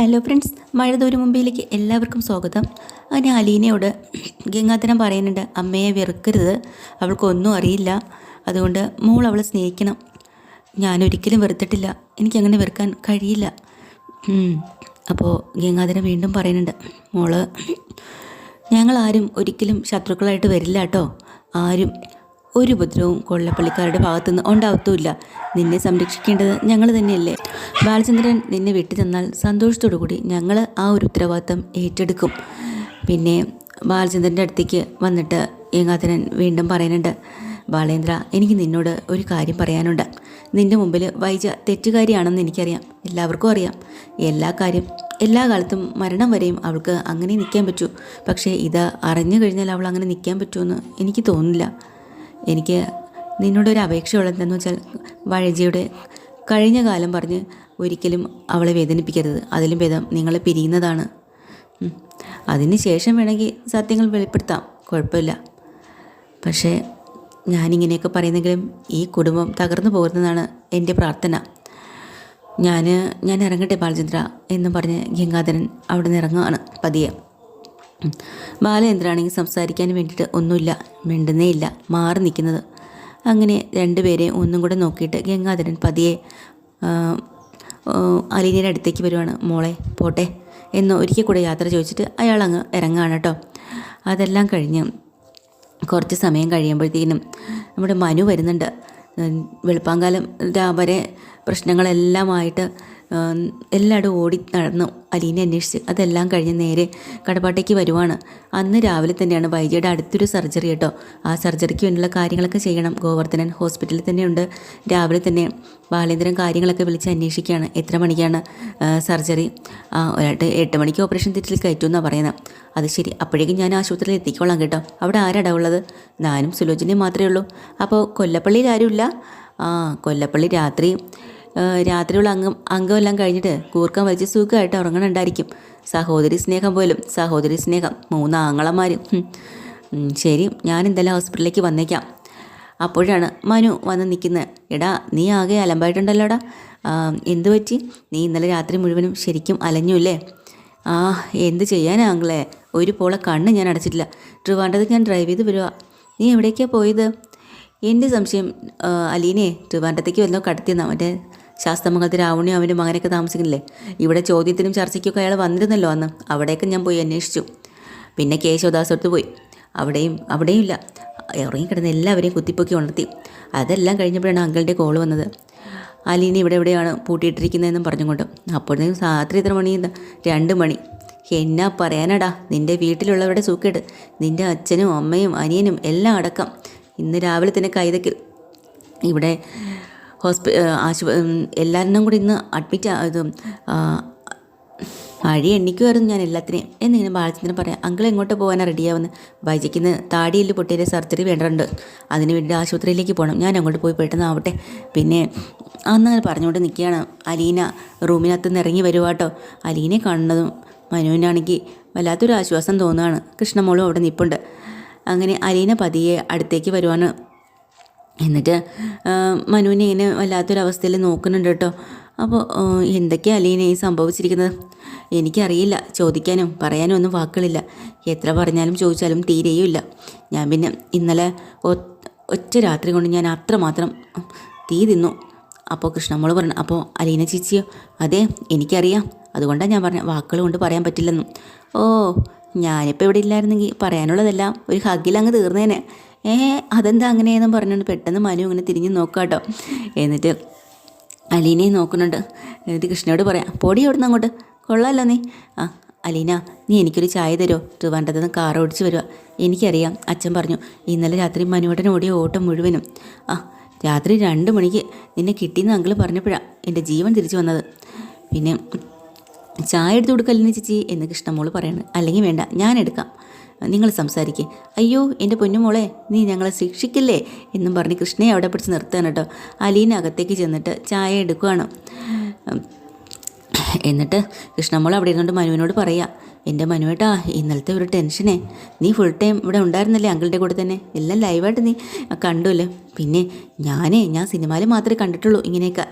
Hello friends മഴ ദൂരം മുമ്പിലേക്ക് എല്ലാവർക്കും സ്വാഗതം. അങ്ങനെ അലീനയോട് ഗംഗാധരൻ പറയുന്നുണ്ട് അമ്മയെ വെറുക്കരുത് അവൾക്കൊന്നും അറിയില്ല. അതുകൊണ്ട് മോൾ അവളെ സ്നേഹിക്കണം. ഞാനൊരിക്കലും വെറുത്തിട്ടില്ല. എനിക്കങ്ങനെ വെറുക്കാൻ കഴിയില്ല. അപ്പോൾ ഗംഗാധരൻ വീണ്ടും പറയുന്നുണ്ട് മോൾ ഞങ്ങളാരും ഒരിക്കലും ശത്രുക്കളായിട്ട് വരില്ല കേട്ടോ. ആരും ഒരു ഉപദ്രവവും കൊള്ളപ്പള്ളിക്കാരുടെ ഭാഗത്തുനിന്ന് ഉണ്ടാവത്തുമില്ല. നിന്നെ സംരക്ഷിക്കേണ്ടത് ഞങ്ങൾ തന്നെയല്ലേ? ബാലചന്ദ്രൻ നിന്നെ വിട്ടു തന്നാൽ സന്തോഷത്തോടു കൂടി ഞങ്ങൾ ആ ഒരു ഉത്തരവാദിത്തം ഏറ്റെടുക്കും. പിന്നെ ബാലചന്ദ്രന്റെ അടുത്തേക്ക് വന്നിട്ട് ഏകാധരൻ വീണ്ടും പറയുന്നുണ്ട് ബാലേന്ദ്ര എനിക്ക് നിന്നോട് ഒരു കാര്യം പറയാനുണ്ട്. നിന്റെ മുമ്പിൽ വൈജ തെറ്റുകാരിയാണെന്ന് എനിക്കറിയാം. എല്ലാവർക്കും അറിയാം. എല്ലാ കാര്യം എല്ലാ കാലത്തും മരണം വരെയും അവൾക്ക് അങ്ങനെ നിൽക്കാൻ പറ്റൂ. പക്ഷേ ഇത് അറിഞ്ഞു കഴിഞ്ഞാൽ അവൾ അങ്ങനെ നിൽക്കാൻ പറ്റുമെന്ന് എനിക്ക് തോന്നുന്നില്ല. എനിക്ക് നിന്നോട് ഒരു നിന്നോടൊരു അപേക്ഷയുള്ളതെന്ന് വെച്ചാൽ വഴജിയുടെ കഴിഞ്ഞ കാലം പറഞ്ഞ് ഒരിക്കലും അവളെ വേദനിപ്പിക്കരുത്. അതിലും ഭേദം നിങ്ങളെ പിരിയുന്നതാണ്. അതിന് ശേഷം വേണമെങ്കിൽ സത്യങ്ങൾ വെളിപ്പെടുത്താം. കുഴപ്പമില്ല. പക്ഷേ ഞാനിങ്ങനെയൊക്കെ പറയുന്നെങ്കിലും ഈ കുടുംബം തകർന്നു പോകുന്നതാണ് എന്റെ പ്രാർത്ഥന. ഞാൻ ഞാൻ ഇറങ്ങട്ടെ ബാലചന്ദ്ര എന്ന് പറഞ്ഞ് ഗംഗാധരൻ അവിടെ നിന്ന് ഇറങ്ങുകയാണ് പതിയെ. ഉം. എന്തിനാണെങ്കിൽ സംസാരിക്കാൻ വേണ്ടിയിട്ട് ഒന്നുമില്ല മിണ്ടുന്നേ ഇല്ല മാറി നിൽക്കുന്നത്. അങ്ങനെ രണ്ടുപേരെ ഒന്നും കൂടെ നോക്കിയിട്ട് ഗംഗാധരൻ പതിയെ അലീനയുടെ അടുത്തേക്ക് വരുവാണ്. മോളെ പോട്ടെ എന്ന് ഒരിക്കൽ കൂടെ യാത്ര ചോദിച്ചിട്ട് അയാൾ അങ്ങ് ഇറങ്ങുകയാണ് കേട്ടോ. അതെല്ലാം കഴിഞ്ഞ് കുറച്ച് സമയം കഴിയുമ്പോഴത്തേക്കിനും നമ്മുടെ മനു വരുന്നുണ്ട്. വെളുപ്പാങ്കാലം വരെ പ്രശ്നങ്ങളെല്ലാമായിട്ട് എല്ലായിടും ഓടി നടന്നു അലീനെ അന്വേഷിച്ച് അതെല്ലാം കഴിഞ്ഞ് നേരെ കടപ്പാട്ടേക്ക് വരുവാണ്. അന്ന് രാവിലെ തന്നെയാണ് വൈജയുടെ അടുത്തൊരു സർജറി കേട്ടോ. ആ സർജറിക്ക് വേണ്ടിയുള്ള കാര്യങ്ങളൊക്കെ ചെയ്യണം. ഗോവർദ്ധനൻ ഹോസ്പിറ്റലിൽ തന്നെയുണ്ട്. രാവിലെ തന്നെ ബാലേന്ദ്രൻ കാര്യങ്ങളൊക്കെ വിളിച്ച് അന്വേഷിക്കുകയാണ്. എത്ര മണിക്കാണ് സർജറി? ഒരാട്ട് എട്ട് മണിക്ക് ഓപ്പറേഷൻ തിയേറ്ററിൽ കയറ്റുമെന്നാണ് പറയുന്നത്. അത് ശരി. അപ്പോഴേക്കും ഞാൻ ആശുപത്രിയിൽ എത്തിക്കോളാം കേട്ടോ. അവിടെ ആരാടാ ഉള്ളത് ഞാനും സുലോചനയും മാത്രമേ ഉള്ളൂ. അപ്പോൾ കൊല്ലപ്പള്ളിയിൽ ആരുമില്ല? ആ കൊല്ലപ്പള്ളി രാത്രി രാത്രിയുള്ള അംഗം അംഗമെല്ലാം കഴിഞ്ഞിട്ട് കൂർക്കം വലിച്ച് സുഖമായിട്ട് ഉറങ്ങണുണ്ടായിരിക്കും. സഹോദരി സ്നേഹം പോലും സഹോദരി സ്നേഹം. മൂന്ന് ആങ്ങളമാരും. ശരി. ഞാൻ എന്തായാലും ഹോസ്പിറ്റലിലേക്ക് വന്നേക്കാം. അപ്പോഴാണ് മനു വന്ന് നിൽക്കുന്നത് എടാ നീ ആകെ അലമ്പായിട്ടുണ്ടല്ലോടാ. എന്ത് പറ്റി? നീ ഇന്നലെ രാത്രി മുഴുവനും ശരിക്കും അലഞ്ഞുല്ലേ? ആ എന്ത് ചെയ്യാനാങ്ങളെ ഒരു പോളെ കണ്ണ് ഞാൻ അടച്ചിട്ടില്ല. ട്രിവാൻഡ്രത്ത് ഞാൻ ഡ്രൈവ് ചെയ്ത് വരുവാ. നീ എവിടേക്കാണ് പോയത്? എന്റെ സംശയം അലീനെ ട്രിവാൻഡ്രത്തേക്ക് വല്ലോ കടത്തിയെന്നാ? മറ്റേ ശാസ്തമംഗലത്ത് രാവണിയും അവന്റെ മകനൊക്കെ താമസിക്കുന്നില്ലേ? ഇവിടെ ചോദ്യത്തിനും ചർച്ചയ്ക്കൊക്കെ അയാൾ വന്നിരുന്നല്ലോ അന്ന്. അവിടെയൊക്കെ ഞാൻ പോയി അന്വേഷിച്ചു. പിന്നെ കേശവദാസടുത്ത് പോയി. അവിടെയും അവിടെയും ഇല്ല. ഇറങ്ങിക്കിടന്ന് എല്ലാവരെയും കുത്തിപ്പൊക്കി ഉണർത്തി. അതെല്ലാം കഴിഞ്ഞപ്പോഴാണ് അങ്കിളിന്റെ കോൾ വന്നത്. അലീന ഇവിടെ എവിടെയാണ് പൂട്ടിയിട്ടിരിക്കുന്നതെന്നും പറഞ്ഞുകൊണ്ട്. അപ്പോഴത്തേക്കും രാത്രി എത്ര മണി? രണ്ട് മണി. എന്നാ പറയാനടാ? നിന്റെ വീട്ടിലുള്ളവരുടെ സൂക്കേട്. നിന്റെ അച്ഛനും അമ്മയും അനിയനും എല്ലാം അടക്കം. ഇന്ന് രാവിലെ തന്നെ കൈതയ്ക്ക്. ഇവിടെ ഹോസ്പി ആശുപ എല്ലാവരും കൂടി ഇന്ന് അഡ്മിറ്റ് ഇത് അഴി എണ്ണിക്കുമായിരുന്നു ഞാൻ എല്ലാത്തിനെയും. എന്നിങ്ങനെ ബാലചന്ദ്രൻ പറയാം അങ്കിൾ എങ്ങോട്ട് പോകാനാണ് റെഡിയാവുന്നത് വൈജയ്ക്കിന്ന് താടിയിൽ പൊട്ടിയിലെ സർജറി വേണ്ടതുണ്ട്. അതിന് വേണ്ടി ആശുപത്രിയിലേക്ക് പോകണം ഞാൻ അങ്ങോട്ട് പോയി പെട്ടെന്ന് ആവട്ടെ. പിന്നെ അന്നങ്ങനെ പറഞ്ഞുകൊണ്ട് നിൽക്കുകയാണ് അലീന. റൂമിനകത്ത് നിന്ന് ഇറങ്ങി വരുവാട്ടോ അലീനെ കാണുന്നതും മനുവിനാണെങ്കിൽ വല്ലാത്തൊരു ആശ്വാസം തോന്നുകയാണ്. കൃഷ്ണമോളും അവിടെ നിൽപ്പുണ്ട് അങ്ങനെ അലീന പതിയെ അടുത്തേക്ക് വരുവാണ്. എന്നിട്ട് മനുവിനെ ഇങ്ങനെ വല്ലാത്തൊരവസ്ഥയിൽ നോക്കുന്നുണ്ട് കേട്ടോ. അപ്പോൾ എന്തൊക്കെയാണ് എന്തൊക്കെയാ അലീന ഈ സംഭവിച്ചിരിക്കുന്നത്? എനിക്കറിയില്ല. ചോദിക്കാനും പറയാനും ഒന്നും വാക്കുകളില്ല. എത്ര പറഞ്ഞാലും ചോദിച്ചാലും തീരെയുമില്ല. ഞാൻ പിന്നെ ഇന്നലെ ഒറ്റ രാത്രി കൊണ്ട് ഞാൻ അത്രമാത്രം തീ തിന്നു. അപ്പോൾ കൃഷ്ണമ്മോൾ പറഞ്ഞു അപ്പോൾ അലീന ചേച്ചിയോ അതെ എനിക്കറിയാം. അതുകൊണ്ടാണ് ഞാൻ പറഞ്ഞ വാക്കുകൾ കൊണ്ട് പറയാൻ പറ്റില്ലെന്നും. ഓ ഞാനിപ്പോൾ ഇവിടെ ഇല്ലായിരുന്നെങ്കിൽ പറയാനുള്ളതെല്ലാം ഒരു ഹഗ്ഗിൽ അങ്ങ് തീർന്നേനെ. ഏ അതെന്താ അങ്ങനെയെന്നും പറഞ്ഞുകൊണ്ട് പെട്ടെന്ന് മനു അങ്ങനെ തിരിഞ്ഞ് നോക്കാട്ടോ. എന്നിട്ട് അലീനയെ നോക്കുന്നുണ്ട്. എന്നിട്ട് കൃഷ്ണയോട് പറയാം പൊടി എവിടുന്ന് അങ്ങോട്ട്? കൊള്ളാമല്ലോ നീ. ആ അലീന നീ എനിക്കൊരു ചായ തരുമോ ട്രിവാൻഡ്രത്ത് നിന്ന് കാർ ഓടിച്ച് വരിക എനിക്കറിയാം അച്ഛൻ പറഞ്ഞു. ഇന്നലെ രാത്രി മനുവേട്ടൻ ഓടിയ ഓട്ടം മുഴുവനും. ആ രാത്രി രണ്ട് മണിക്ക് നിന്നെ കിട്ടിയെന്ന് അങ്കിൾ പറഞ്ഞപ്പോഴാണ് എന്റെ ജീവൻ തിരിച്ചു വന്നത്. പിന്നെ ചായ എടുത്ത് കൊടുക്കല്ലേ ചേച്ചി എന്ന് കൃഷ്ണമോൾ പറയണത് അല്ലെങ്കിൽ വേണ്ട ഞാൻ എടുക്കാം. നിങ്ങൾ സംസാരിക്കേ. അയ്യോ എന്റെ പൊന്നുമോളെ നീ ഞങ്ങളെ ശിക്ഷിക്കില്ലേ? എന്നും പറഞ്ഞ് കൃഷ്ണയെ അവിടെ പിടിച്ച് നിർത്തുകയാണ് കേട്ടോ. അലീന അകത്തേക്ക് ചെന്നിട്ട് ചായ എടുക്കുകയാണ്. എന്നിട്ട് കൃഷ്ണമോൾ അവിടെ ഇരുന്നുകൊണ്ട് മനുവിനോട് പറയാ എന്റെ മനുവേട്ടാ ഇന്നലത്തെ ഒരു ടെൻഷനെ. നീ ഫുൾ ടൈം ഇവിടെ ഉണ്ടായിരുന്നല്ലേ അങ്കിളുടെ കൂടെ തന്നെ? എല്ലാം ലൈവായിട്ട് നീ കണ്ടുല്ലേ പിന്നെ ഞാനേ ഞാൻ സിനിമയിൽ മാത്രമേ കണ്ടിട്ടുള്ളൂ ഇങ്ങനെയൊക്കെ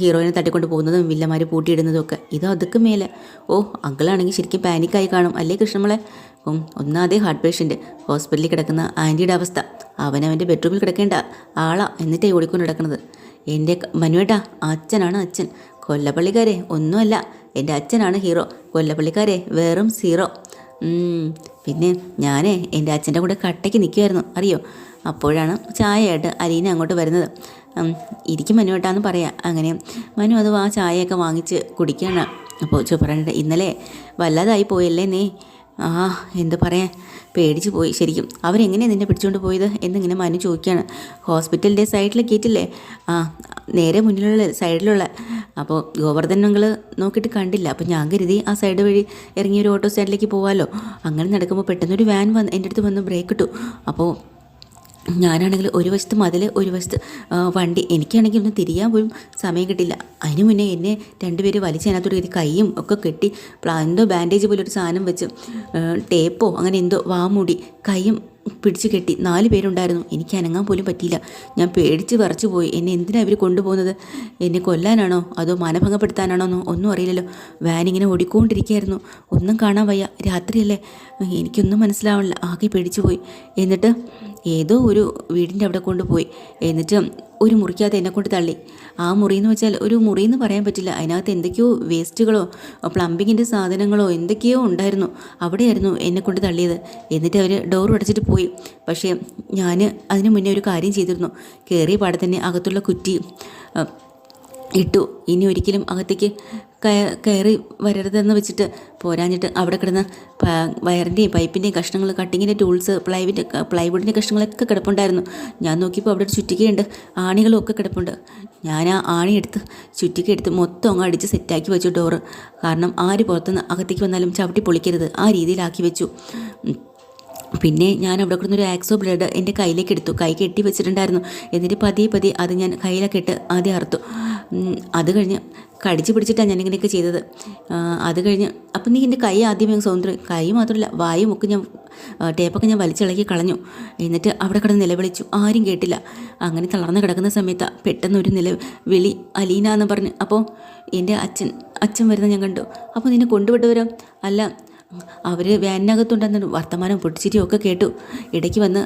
ഹീറോയിനെ തട്ടിക്കൊണ്ട് പോകുന്നതും വില്ലന്മാർ പൂട്ടിയിടുന്നതും ഒക്കെ. ഇത് അതൊക്കെ മേലെ. ഓ അങ്കിളാണെങ്കിൽ ശരിക്കും പാനിക്കായി കാണും. അല്ലേ കൃഷ്ണമോളെ? ഒന്നാതെ ഹാർട്ട് പേഷ്യന്റ് ഹോസ്പിറ്റലിൽ കിടക്കുന്ന ആന്റിയുടെ അവസ്ഥ. അവനവന്റെ ബെഡ്റൂമിൽ കിടക്കേണ്ട ആളാ എന്നിട്ടേ ഓടിക്കൊണ്ട് കിടക്കുന്നത് എന്റെ മനുവേട്ടാ അച്ഛനാണ് അച്ഛൻ. കൊല്ലപ്പള്ളിക്കാരെ ഒന്നുമല്ല. എന്റെ അച്ഛനാണ് ഹീറോ. കൊല്ലപ്പള്ളിക്കാരെ വെറും സീറോ. പിന്നെ ഞാനേ എന്റെ അച്ഛന്റെ കൂടെ കട്ടയ്ക്ക് നിൽക്കുമായിരുന്നു അറിയോ? അപ്പോഴാണ് ചായയായിട്ട് അലീന അങ്ങോട്ട് വരുന്നത്. ഇരിക്കും മനു ഏട്ടാന്ന് പറയാം. അങ്ങനെ മനു അത് ആ ചായയൊക്കെ വാങ്ങിച്ച് കുടിക്കുകയാണ് അപ്പോൾ ചുപ്പറണ്ട് ഇന്നലെ വല്ലാതായി പോയല്ലേ നീ? ആ എന്ത് പറയാൻ? പേടിച്ച് പോയി ശരിക്കും. അവരെങ്ങനെയാണ് നിന്നെ പിടിച്ചുകൊണ്ട് പോയത് എന്നിങ്ങനെ മനു ചോദിക്കുകയാണ് ഹോസ്പിറ്റലിന്റെ സൈഡിലെ കയറ്റില്ലേ ആ നേരെ മുന്നിലുള്ള സൈഡിലുള്ള അപ്പോൾ ഗോവർദ്ധൻ ഞങ്ങൾ നോക്കിയിട്ട് കണ്ടില്ല. അപ്പോൾ ഞാൻ കരുതി ആ സൈഡ് വഴി ഇറങ്ങി ഒരു ഓട്ടോ സ്റ്റാൻഡിലേക്ക് പോകാമല്ലോ അങ്ങനെ നടക്കുമ്പോൾ പെട്ടെന്നൊരു വാൻ വന്ന് എന്റെ അടുത്ത് വന്ന് ബ്രേക്ക് ഇട്ടു. അപ്പോൾ ഞാനാണെങ്കിൽ ഒരു വശത്ത് മതിൽ ഒരു വശത്ത് വണ്ടി. എനിക്കാണെങ്കിൽ ഒന്ന് തിരിയാൻ പോലും സമയം കിട്ടില്ല. അതിന് മുന്നേ എന്നെ രണ്ടുപേര് വലിച്ചതിനകത്തോട് കയറി കൈയും ഒക്കെ കെട്ടി എന്തോ ബാൻഡേജ് പോലൊരു സാധനം വെച്ച് ടേപ്പോ അങ്ങനെ എന്തോ വാമൂടി കൈയും പിടിച്ച് കെട്ടി. നാല് പേരുണ്ടായിരുന്നു. എനിക്ക് അനങ്ങാൻ പോലും പറ്റിയില്ല. ഞാൻ പേടിച്ച് വിറച്ചു പോയി. എന്നെ എന്തിനാണ് ഇവർ കൊണ്ടുപോകുന്നത്? എന്നെ കൊല്ലാനാണോ? അതോ മാനഭംഗപ്പെടുത്താനാണോ എന്നോ ഒന്നും അറിയില്ലല്ലോ. വാൻ ഇങ്ങനെ ഓടിക്കൊണ്ടിരിക്കുകയായിരുന്നു. ഒന്നും കാണാൻ വയ്യ. രാത്രിയല്ലേ. എനിക്കൊന്നും മനസ്സിലാവണില്ല. ആകെ പേടിച്ചു പോയി. എന്നിട്ട് ഏതോ ഒരു വീടിന്റെ അവിടെ കൊണ്ടുപോയി. എന്നിട്ട് ഒരു മുറിക്കകത്ത് എന്നെ കൊണ്ട് തള്ളി. ആ മുറി എന്ന് വെച്ചാൽ ഒരു മുറി എന്ന് പറയാൻ പറ്റില്ല. അതിനകത്ത് എന്തൊക്കെയോ വേസ്റ്റുകളോ പ്ലംബിങ്ങിന്റെ സാധനങ്ങളോ എന്തൊക്കെയോ ഉണ്ടായിരുന്നു. അവിടെയായിരുന്നു എന്നെ കൊണ്ട് തള്ളിയത്. എന്നിട്ട് അവർ ഡോർ അടച്ചിട്ട് പോയി. പക്ഷേ ഞാൻ അതിന് മുന്നേ ഒരു കാര്യം ചെയ്തിരുന്നു. കയറിയ പാടെ തന്നെ അകത്തുള്ള കുറ്റി ഇട്ടു. ഇനി ഒരിക്കലും അകത്തേക്ക് കയ- കയറി വരരുതെന്ന് വെച്ചിട്ട് പോരാഞ്ഞിട്ട് അവിടെ കിടന്ന് വയറിന്റെയും പൈപ്പിന്റെയും കഷ്ണങ്ങൾ കട്ടിങ്ങിന്റെ ടൂൾസ് പ്ലൈവിന്റെ പ്ലൈവുഡിന്റെ കഷ്ണങ്ങളൊക്കെ കിടപ്പുണ്ടായിരുന്നു. ഞാൻ നോക്കിയപ്പോൾ അവിടെ ഒരു ചുറ്റികയുണ്ട്. ആണികളും ഒക്കെ കിടപ്പുണ്ട്. ഞാൻ ആ ആണി എടുത്ത് ചുറ്റിക എടുത്ത് മൊത്തം അങ്ങ് അടിച്ച് സെറ്റാക്കി വെച്ചു ഡോറ്. കാരണം ആര് പുറത്തുനിന്ന് അകത്തേക്ക് വന്നാലും ചവിട്ടി പൊളിക്കരുത്. ആ രീതിയിലാക്കി വെച്ചു. പിന്നെ ഞാൻ അവിടെ കിടന്ന ഒരു ആക്സോ ബ്ലേഡ് എന്റെ കയ്യിലേക്ക് എടുത്തു. കൈ കെട്ടി വെച്ചിട്ടുണ്ടായിരുന്നു. എന്നിട്ട് പതിയെ പതിയെ അത് ഞാൻ കയ്യിലൊക്കെ ഇട്ട് ആദ്യം അറുത്തു. അത് കഴിഞ്ഞ് കടിച്ചു പിടിച്ചിട്ടാണ് ഞാൻ ഇങ്ങനെയൊക്കെ ചെയ്തത് അത് കഴിഞ്ഞ് അപ്പം നീ എന്റെ കൈ ആദ്യമേ സ്വതന്ത്രം കൈ മാത്രമല്ല വായും ഒക്കെ ഞാൻ ടേപ്പൊക്കെ ഞാൻ വലിച്ചിളക്കി കളഞ്ഞു. എന്നിട്ട് അവിടെ കിടന്ന് നിലവിളിച്ചു. ആരും കേട്ടില്ല. അങ്ങനെ തളർന്ന് കിടക്കുന്ന സമയത്ത് പെട്ടെന്ന് ഒരു നില വിളി അലീന എന്ന് പറഞ്ഞ് അപ്പോൾ എന്റെ അച്ഛൻ അച്ഛൻ വരുന്ന ഞാൻ കണ്ടു. അപ്പോൾ നിന്നെ കൊണ്ടുവിട്ടവരോ? അല്ല അവർ വാനിനകത്തുണ്ടെന്ന് വർത്തമാനം പൊട്ടിച്ചിരിയൊക്കെ കേട്ടു. ഇടയ്ക്ക് വന്ന്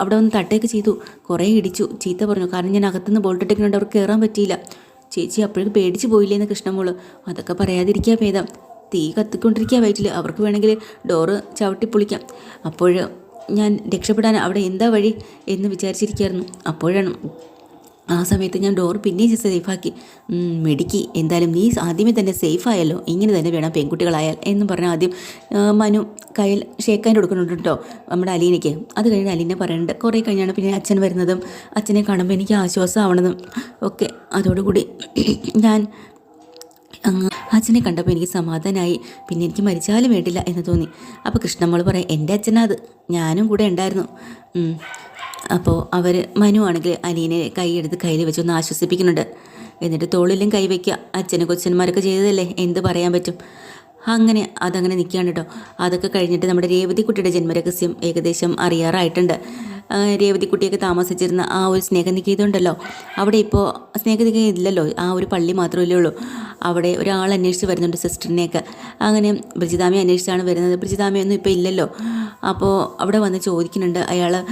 അവിടെ വന്ന് തട്ടയൊക്കെ ചെയ്തു. കുറേ ഇടിച്ചു. ചീത്ത പറഞ്ഞു. കാരണം ഞാൻ അകത്തുനിന്ന് ബോൾട്ടിട്ടിട്ടുണ്ട് അവർക്ക് കയറാൻ പറ്റിയില്ല. ചേച്ചി അപ്പോഴേക്ക് പേടിച്ച് പോയില്ലേന്ന് കൃഷ്ണമോൾ അതൊക്കെ പറയാതിരിക്കുക ഭേദം. തീ കത്തിക്കൊണ്ടിരിക്കുക വയറ്റിൽ അവർക്ക് വേണമെങ്കിൽ ഡോറ് ചവിട്ടി പൊളിക്കാം. അപ്പോൾ ഞാൻ രക്ഷപ്പെടാൻ അവിടെ എന്താ വഴി എന്ന് വിചാരിച്ചിരിക്കുകയായിരുന്നു അപ്പോഴാണ് ആ സമയത്ത് ഞാൻ ഡോർ പിന്നെയും സേഫാക്കി മെടുക്കി. എന്തായാലും നീ ആദ്യമേ തന്നെ സേഫായല്ലോ ഇങ്ങനെ തന്നെ വേണം പെൺകുട്ടികളായാൽ എന്ന് പറഞ്ഞാൽ ആദ്യം മനു കയ്യിൽ ഷേക്കാൻ കൊടുക്കുന്നുണ്ട് കേട്ടോ നമ്മുടെ അലീനയ്ക്ക്. അത് കഴിഞ്ഞ് അലീനെ പറയുന്നുണ്ട് കുറേ കഴിഞ്ഞാണ് പിന്നെ അച്ഛൻ വരുന്നതും. അച്ഛനെ കാണുമ്പോൾ എനിക്ക് ആശ്വാസമാവണതും ഒക്കെ. അതോടുകൂടി ഞാൻ അച്ഛനെ കണ്ടപ്പോൾ എനിക്ക് സമാധാനമായി പിന്നെ എനിക്ക് മരിച്ചാലും വേണ്ടില്ല എന്ന് തോന്നി. അപ്പോൾ കൃഷ്ണമ്മൾ പറയാം എന്റെ അച്ഛനാ അത്. ഞാനും കൂടെ ഉണ്ടായിരുന്നു. അപ്പോൾ അവർ മനു ആണെങ്കിൽ അലീനെ കൈയെടുത്ത് കയ്യിൽ വെച്ചൊന്ന് ആശ്വസിപ്പിക്കുന്നുണ്ട്. എന്നിട്ട് തോളിലും കൈ വയ്ക്കുക. അച്ഛനും കൊച്ചന്മാരൊക്കെ ചെയ്തതല്ലേ? എന്ത് പറയാൻ പറ്റും? അങ്ങനെ അതങ്ങനെ നിൽക്കുകയാണ് കേട്ടോ. അതൊക്കെ കഴിഞ്ഞിട്ട് നമ്മുടെ രേവതിക്കുട്ടിയുടെ ജന്മരഹസ്യം ഏകദേശം അറിയാറായിട്ടുണ്ട്. രേവതി രേവതിക്കുട്ടിയൊക്കെ താമസിച്ചിരുന്ന ആ ഒരു സ്നേഹനികേതമുണ്ടല്ലോ അവിടെ ഇപ്പോൾ സ്നേഹനികേതം ഇല്ലല്ലോ. ആ ഒരു പള്ളി മാത്രമല്ലേ ഉള്ളൂ. അവിടെ ഒരാൾ അന്വേഷിച്ച് വരുന്നുണ്ട് സിസ്റ്ററിനെയൊക്കെ. അങ്ങനെ ബ്രിജിതാമി അന്വേഷിച്ചാണ് വരുന്നത്. ബ്രിജിതാമിയൊന്നും ഇപ്പോൾ ഇല്ലല്ലോ. അപ്പോൾ അവിടെ വന്ന് ചോദിക്കുന്നുണ്ട്. അയാൾ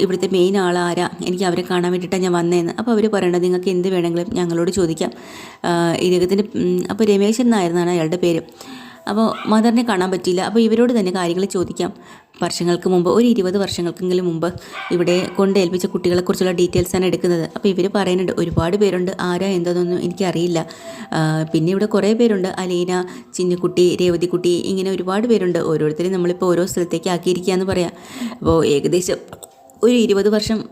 ഇവിടുത്തെ മെയിൻ ആൾ ആരാ? എനിക്ക് അവരെ കാണാൻ വേണ്ടിയിട്ടാണ് ഞാൻ വന്നതെന്ന് അപ്പോൾ അവർ പറയണത് നിങ്ങൾക്ക് എന്ത് വേണമെങ്കിലും ഞങ്ങളോട് ചോദിക്കാം. ഇദ്ദേഹത്തിന്റെ അപ്പോൾ രമേശൻ എന്നായിരുന്നാണ് അയാളുടെ പേര്. അപ്പോൾ മദറിനെ കാണാൻ പറ്റിയില്ല. അപ്പോൾ ഇവരോട് തന്നെ കാര്യങ്ങൾ ചോദിക്കാം. വർഷങ്ങൾക്ക് മുമ്പ് ഒരു ഇരുപത് വർഷങ്ങൾക്കെങ്കിലും മുമ്പ് ഇവിടെ കൊണ്ട് ഏൽപ്പിച്ച കുട്ടികളെക്കുറിച്ചുള്ള ഡീറ്റെയിൽസാണ് എടുക്കുന്നത്. അപ്പോൾ ഇവർ പറയുന്നുണ്ട് ഒരുപാട് പേരുണ്ട്. ആരാ എന്തെന്നൊന്നും എനിക്കറിയില്ല. പിന്നെ ഇവിടെ കുറേ പേരുണ്ട്. അലീന ചിന്നുക്കുട്ടി രേവതിക്കുട്ടി ഇങ്ങനെ ഒരുപാട് പേരുണ്ട്. ഓരോരുത്തരെയും നമ്മളിപ്പോൾ ഓരോ സ്ഥലത്തേക്ക് ആക്കിയിരിക്കുക എന്ന് പറയാം. അപ്പോൾ ഏകദേശം ഒരു ഇരുപത് വർഷം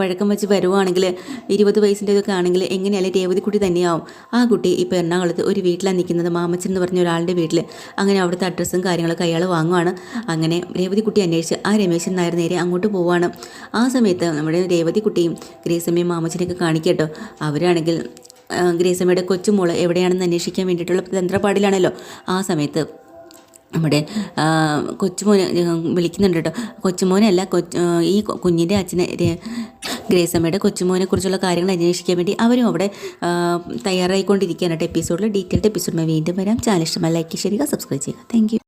പഴക്കം വെച്ച് വരുവാണെങ്കിൽ ഇരുപത് വയസ്സിന്റെ ഇതൊക്കെ ആണെങ്കിൽ എങ്ങനെയായാലും രേവതിക്കുട്ടി തന്നെയാവും. ആ കുട്ടി ഇപ്പോൾ എറണാകുളത്ത് ഒരു വീട്ടിലാണ് നിൽക്കുന്നത്. മാമച്ചൻ എന്ന് പറഞ്ഞ ഒരാളുടെ വീട്ടിൽ. അങ്ങനെ അവിടുത്തെ അഡ്രസ്സും കാര്യങ്ങളൊക്കെ അയാൾ വാങ്ങുവാണ്. അങ്ങനെ രേവതിക്കുട്ടി അന്വേഷിച്ച് ആ രമേശൻ നായർ നേരെ അങ്ങോട്ട് പോവാണ്. ആ സമയത്ത് നമ്മുടെ രേവതിക്കുട്ടിയും ഗ്രേസമ്മയും മാമച്ചനെയൊക്കെ കാണിക്കട്ടോ അവരാണെങ്കിൽ ഗ്രേസമ്മയുടെ കൊച്ചുമോൾ എവിടെയാണെന്ന് അന്വേഷിക്കാൻ വേണ്ടിയിട്ടുള്ള തന്ത്രപ്പാടിലാണല്ലോ. ആ സമയത്ത് നമ്മുടെ കൊച്ചുമോനെ വിളിക്കുന്നുണ്ട് കേട്ടോ. കൊച്ചുമോനല്ല കൊച്ചു ഈ കുഞ്ഞിന്റെ അച്ഛനെ ഗ്രേസമ്മയുടെ കൊച്ചുമോനെ കുറിച്ചുള്ള കാര്യങ്ങൾ അന്വേഷിക്കാൻ വേണ്ടി അവരും അവിടെ തയ്യാറായിക്കൊണ്ടിരിക്കുകയാണ് കേട്ടോ. എപ്പിസോഡിൽ ഡീറ്റെയിൽഡ് എപ്പിസോഡ് വീണ്ടും വരാം. ചാനൽ ഇഷ്ടമായി ലൈക്ക് ചെയ്യുക സബ്സ്ക്രൈബ് ചെയ്യുക. താങ്ക്